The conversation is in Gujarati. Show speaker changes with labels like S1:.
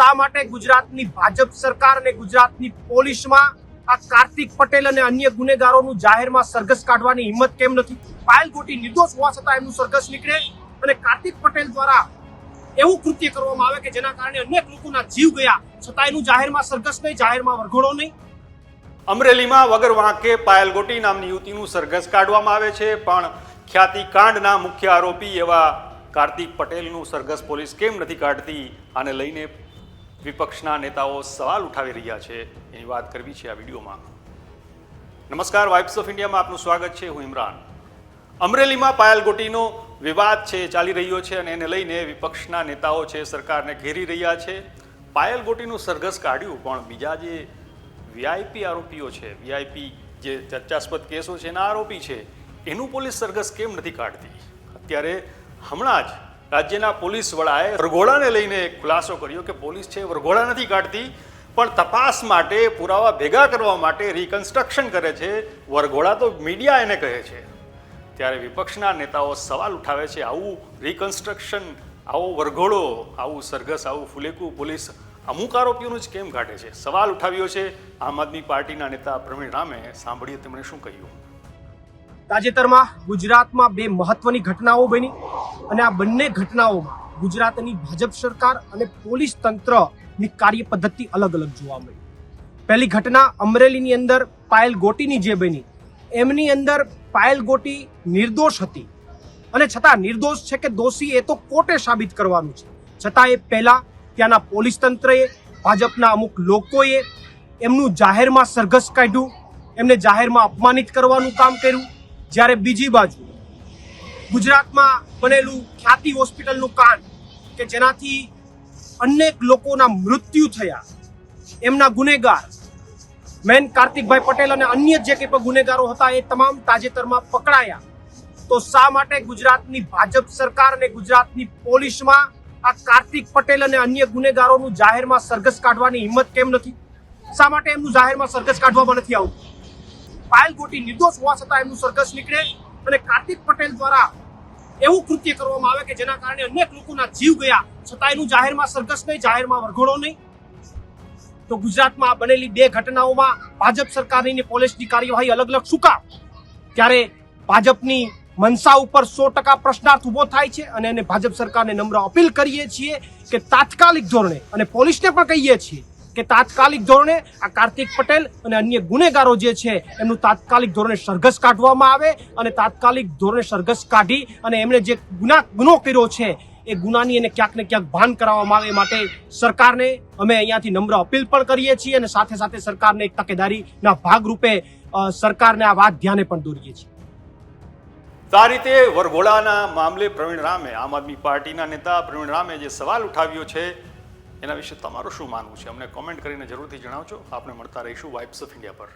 S1: શા માટે ગુજરાતની ભાજપ સરકાર અને ગુજરાતની પોલીસમાં આ કાર્તિક પટેલ અને અન્ય ગુનેગારોનું જાહેરમાં સરઘસ કાઢવાની હિંમત કેમ નથી? પાયલ ગોટી નિર્દોષ હોવા છતાં એમનું સરઘસ નીકળે અને કાર્તિક પટેલ દ્વારા એવું કૃત્ય કરવામાં આવે કે જેના કારણે અનેક લોકોના જીવ ગયા, છતાં એનું જાહેરમાં સરઘસ નહીં, જાહેરમાં વરઘોડો નહીં?
S2: અમરેલીમાં વગર વાંકે પાયલ ગોટી નામની યુવતીનું સરઘસ કાઢવામાં આવે છે, પણ ખ્યાતિ કાંડના મુખ્ય આરોપી એવા કાર્તિક પટેલનું સરઘસ પોલીસ કેમ નથી કાઢતી? આને લઈને વિપક્ષના નેતાઓ સવાલ ઉઠાવી રહ્યા છે એની વાત કરવી છે આ વિડીયોમાં. નમસ્કાર વાઇબ્સ ઓફ ઇન્ડિયામાં આપનું સ્વાગત છે. હું ઇમરાન. અમરેલીમાં પાયલ ગોટીનો વિવાદ છે, ચાલી રહ્યો છે અને એને લઈને વિપક્ષના નેતાઓ છે, સરકારને ઘેરી રહ્યા છે. પાયલ ગોટીનું સરઘસ કાઢ્યું, પણ બીજા જે વીઆઈપી આરોપીઓ છે વીઆઈપી જે ચર્ચાસ્પદ કેસો છે, એના આરોપી છે, એનું પોલીસ સરઘસ કેમ નથી કાઢતી? અત્યારે હમણાં જ રાજ્યના પોલીસ વડાએ વરઘોડાને લઈને ખુલાસો કર્યો કે પોલીસ છે વરઘોડા નથી કાઢતી, પણ તપાસ માટે પુરાવા ભેગા કરવા માટે રિકન્સ્ટ્રક્શન કરે છે. વરઘોડા તો મીડિયા એને કહે છે. ત્યારે વિપક્ષના નેતાઓ સવાલ ઉઠાવે છે, આવું રિકન્સ્ટ્રક્શન આવો વરઘોડો, આવું સરઘસ, આવું ફુલેકું પોલીસ અમુક આરોપીઓનું જ કેમ કાઢે છે? સવાલ ઉઠાવ્યો છે. આમ આદમી પાર્ટીના નેતા પ્રવીણ રામે સાંભળીએ તેમણે શું કહ્યું.
S1: તાજેતરમાં ગુજરાતમાં બે મહત્વની ઘટનાઓ બની. અને આ બંને ઘટનાઓમાં ગુજરાતની ભાજપ સરકાર અને પોલીસ તંત્રની કાર્ય પદ્ધતિ અલગ અલગ જોવા મળી. પહેલી ઘટના અમરેલીની અંદર પાયલ ગોટીની જે બની. એમની અંદર પાયલ ગોટી નિર્દોષ હતી. અને છતાં નિર્દોષ છે કે દોષી એ તો કોર્ટે સાબિત કરવાનું છે. છતાં એ પહેલા ત્યાંના પોલીસ તંત્રએ, ભાજપના અમુક લોકોએ એમનું જાહેરમાં સરઘસ કાઢ્યું. એમને જાહેરમાં અપમાનિત કરવાનું કામ કર્યું. જ્યારે બીજી બાજુ ગુજરાતમાં બનેલું ખ્યાતિ હોસ્પિટલનું કાંડ કે જેનાથી અનેક લોકોના મૃત્યુ થયા. એમના ગુનેગાર, મેન કાર્તિકભાઈ પટેલ અને અન્ય જે કંઈ પણ ગુનેગારો હતા એ તમામ તાજેતરમાં પકડાયા. તો શા માટે ગુજરાતની ભાજપ સરકાર અને ગુજરાતની પોલીસમાં આ કાર્તિક પટેલ અને અન્ય ગુનેગારોનું જાહેરમાં સરઘસ કાઢવાની હિંમત કેમ નથી? શા માટે એમનું જાહેરમાં સરઘસ કાઢવામાં નથી આવતું? પાયલ ગોટી નિર્દોષ હોવા છતાં એમનું સરઘસ નીકળે અને કાર્તિક પટેલ દ્વારા એવું કૃત્ય કરવામાં આવે કે જેના કારણે અનેક લોકોના જીવ ગયા. છતાં એનું જાહેરમાં સરઘસ નહીં, જાહેરમાં વરઘોડો નહીં. તો ગુજરાતમાં બનેલી બે ઘટનાઓમાં ભાજપ સરકારની પોલીસની કાર્યવાહી અલગ અલગ શું ત્યારે ભાજપની મનસા ઉપર સો ટકા પ્રશ્નાર્થ ઊભો થાય છે અને એને ભાજપ સરકારને નમ્ર અપીલ કરીએ છીએ કે તાત્કાલિક ધોરણે અને પોલીસને પણ કહીએ છીએ કે તાત્કાલિક ધોરણે આ કાર્તિક પટેલ અને અન્ય ગુનેગારો જે છે, એમનું તાત્કાલિક ધોરણે સરઘસ કાઢવામાં આવે અને તાત્કાલિક ધોરણે સરઘસ કાઢી અને એમણે જે ગુના, ગુનો કર્યો છે, એ ગુનાની એને ક્યાંક ને ક્યાંક ભાન કરાવવામાં આવે માટે સરકારને અમે અહીંયાથી નમ્ર અપીલ પણ કરીએ છીએ અને સાથે સાથે સરકારને એક તકેદારીના ભાગરૂપે સરકારને આ વાત ધ્યાને પણ દોરીએ છીએ.
S2: આ રીતે વરઘોડાના મામલે પ્રવીણ રામે, આમ આદમી પાર્ટીના નેતા પ્રવીણ રામે જે સવાલ ઉઠાવ્યો છે એના વિશે તમારું શું માનવું છે? અમને કોમેન્ટ કરીને જરૂરથી જણાવજો. આપણે મળતા રહીશું વાઇબ્સ ઓફ ઇન્ડિયા પર.